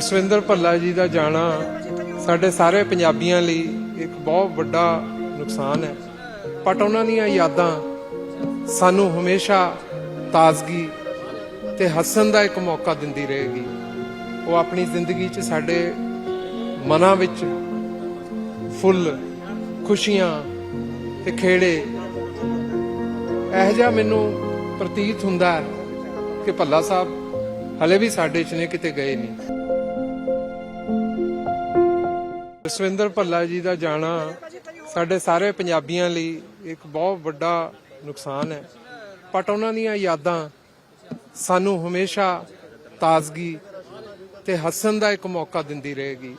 ਜਸਵਿੰਦਰ ਭੱਲਾ ਜੀ ਦਾ ਜਾਣਾ ਸਾਡੇ ਸਾਰੇ ਪੰਜਾਬੀਆਂ ਲਈ ਇੱਕ ਬਹੁਤ ਵੱਡਾ ਨੁਕਸਾਨ ਹੈ। ਬਟ ਉਹਨਾਂ ਦੀਆਂ ਯਾਦਾਂ ਸਾਨੂੰ ਹਮੇਸ਼ਾ ਤਾਜ਼ਗੀ ਤੇ ਹੱਸਣ ਦਾ ਇੱਕ ਮੌਕਾ ਦਿੰਦੀ ਰਹੇਗੀ। ਉਹ ਆਪਣੀ ਜ਼ਿੰਦਗੀ 'ਚ ਸਾਡੇ ਮਨਾਂ ਵਿੱਚ ਫੁੱਲ, ਖੁਸ਼ੀਆਂ ਤੇ ਖੇੜੇ। ਇਹ ਜਿਹਾ ਮੈਨੂੰ ਪ੍ਰਤੀਤ ਹੁੰਦਾ ਹੈ ਕਿ ਭੱਲਾ ਸਾਹਿਬ ਹਲੇ ਵੀ ਸਾਡੇ 'ਚ ਨੇ, ਕਿਤੇ ਗਏ ਨਹੀਂ। ਜਸਵਿੰਦਰ ਭੱਲਾ ਜੀ ਦਾ ਜਾਣਾ ਸਾਡੇ ਸਾਰੇ ਪੰਜਾਬੀਆਂ ਲਈ ਇੱਕ ਬਹੁਤ ਵੱਡਾ ਨੁਕਸਾਨ ਹੈ। ਬਟ ਉਹਨਾਂ ਦੀਆਂ ਯਾਦਾਂ ਸਾਨੂੰ ਹਮੇਸ਼ਾ ਤਾਜ਼ਗੀ ਤੇ ਹੱਸਣ ਦਾ ਇੱਕ ਮੌਕਾ ਦਿੰਦੀ ਰਹੇਗੀ।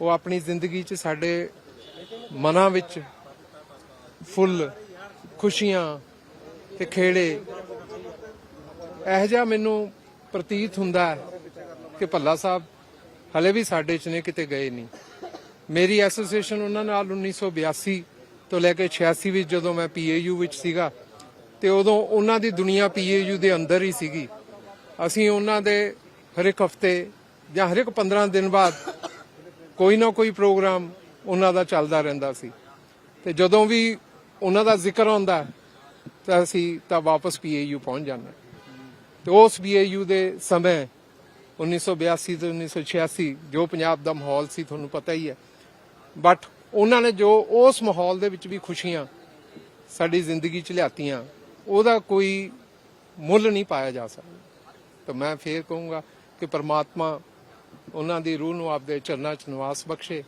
ਉਹ ਆਪਣੀ ਜ਼ਿੰਦਗੀ 'ਚ ਸਾਡੇ ਮਨਾਂ ਵਿੱਚ ਫੁੱਲ, ਖੁਸ਼ੀਆਂ ਤੇ ਖੇੜੇ ਇਹੋ ਜਿਹਾ ਮੈਨੂੰ ਪ੍ਰਤੀਤ ਹੁੰਦਾ ਹੈ ਕਿ ਭੱਲਾ ਸਾਹਿਬ ਹਲੇ ਵੀ ਸਾਡੇ 'ਚ ਨੇ, ਕਿਤੇ ਗਏ ਨਹੀਂ। ਮੇਰੀ ਐਸੋਸੀਏਸ਼ਨ ਉਹਨਾਂ ਨਾਲ 1982 ਤੋਂ ਲੈ ਕੇ 86 ਵਿੱਚ ਜਦੋਂ ਮੈਂ ਪੀਏਯੂ ਵਿੱਚ ਸੀਗਾ, ਤੇ ਉਦੋਂ ਉਹਨਾਂ ਦੀ ਦੁਨੀਆ ਪੀਏਯੂ ਦੇ ਅੰਦਰ ਹੀ ਸੀਗੀ ਅਸੀਂ ਉਹਨਾਂ ਦੇ ਹਰ ਇੱਕ ਹਫ਼ਤੇ ਜਾਂ ਹਰ ਇੱਕ 15 ਦਿਨ ਬਾਅਦ ਕੋਈ ਨਾ ਕੋਈ ਪ੍ਰੋਗਰਾਮ ਉਹਨਾਂ ਦਾ ਚੱਲਦਾ ਰਹਿੰਦਾ ਸੀ ਤੇ ਜਦੋਂ ਵੀ ਉਹਨਾਂ ਦਾ ਜ਼ਿਕਰ ਆਉਂਦਾ, ਤਾਂ ਅਸੀਂ ਤਾਂ ਵਾਪਸ ਪੀਏਯੂ ਪਹੁੰਚ ਜਾਂਦੇ ਹਾਂ। ਤੇ ਉਸ ਪੀਏਯੂ ਦੇ ਸਮੇਂ 1982 ਤੋਂ 1986 ਜੋ ਪੰਜਾਬ ਦਾ ਮਾਹੌਲ ਸੀ ਤੁਹਾਨੂੰ ਪਤਾ ਹੀ ਹੈ। ਬਟ ਉਹਨਾਂ ਨੇ ਜੋ ਉਸ ਮਾਹੌਲ ਦੇ ਵਿੱਚ ਵੀ ਖੁਸ਼ੀਆਂ ਸਾਡੀ ਜ਼ਿੰਦਗੀ 'ਚ ਲਿਆਤੀਆਂ ਉਹਦਾ ਕੋਈ ਮੁੱਲ ਨਹੀਂ ਪਾਇਆ ਜਾ ਸਕਦਾ। ਤਾਂ ਮੈਂ ਫੇਰ ਕਹੂੰਗਾ ਕਿ ਪ੍ਰਮਾਤਮਾ ਉਹਨਾਂ ਦੀ ਰੂਹ ਨੂੰ ਆਪਦੇ ਚਰਨਾਂ 'ਚ ਨਿਵਾਸ ਬਖਸ਼ੇ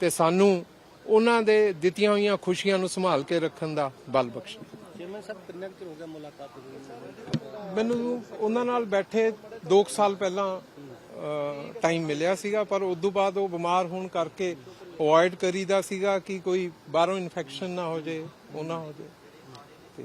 ਤੇ ਸਾਨੂੰ ਉਹਨਾਂ ਦੇ ਦਿੱਤੀਆਂ ਹੋਈਆਂ ਖੁਸ਼ੀਆਂ ਨੂੰ ਸੰਭਾਲ ਕੇ ਰੱਖਣ ਦਾ ਬਲ ਬਖਸ਼ੇ। ਚੇਅਰਮੈਨ ਸਾਹਿਬ ਕਿੰਨਾ ਚਿਰ ਹੋ ਗਿਆ ਮੁਲਾਕਾਤ ਹੋਈ? ਮੈਨੂੰ ਉਹਨਾਂ ਨਾਲ ਬੈਠੇ 2 ਸਾਲ ਪਹਿਲਾਂ ਟਾਈਮ ਮਿਲਿਆ ਸੀਗਾ, ਪਰ ਉਸ ਤੋਂ ਬਾਅਦ ਉਹ ਬਿਮਾਰ ਹੋਣ ਕਰਕੇ ਅਵੋਇਡ ਕਰੀਦਾ ਸੀਗਾ ਕਿ ਕੋਈ ਬਾਹਰੋਂ ਇਨਫੈਕਸ਼ਨ ਨਾ ਹੋ ਜਾਏ, ਉਹ ਨਾ ਹੋ ਜਾਏ। ਤੇ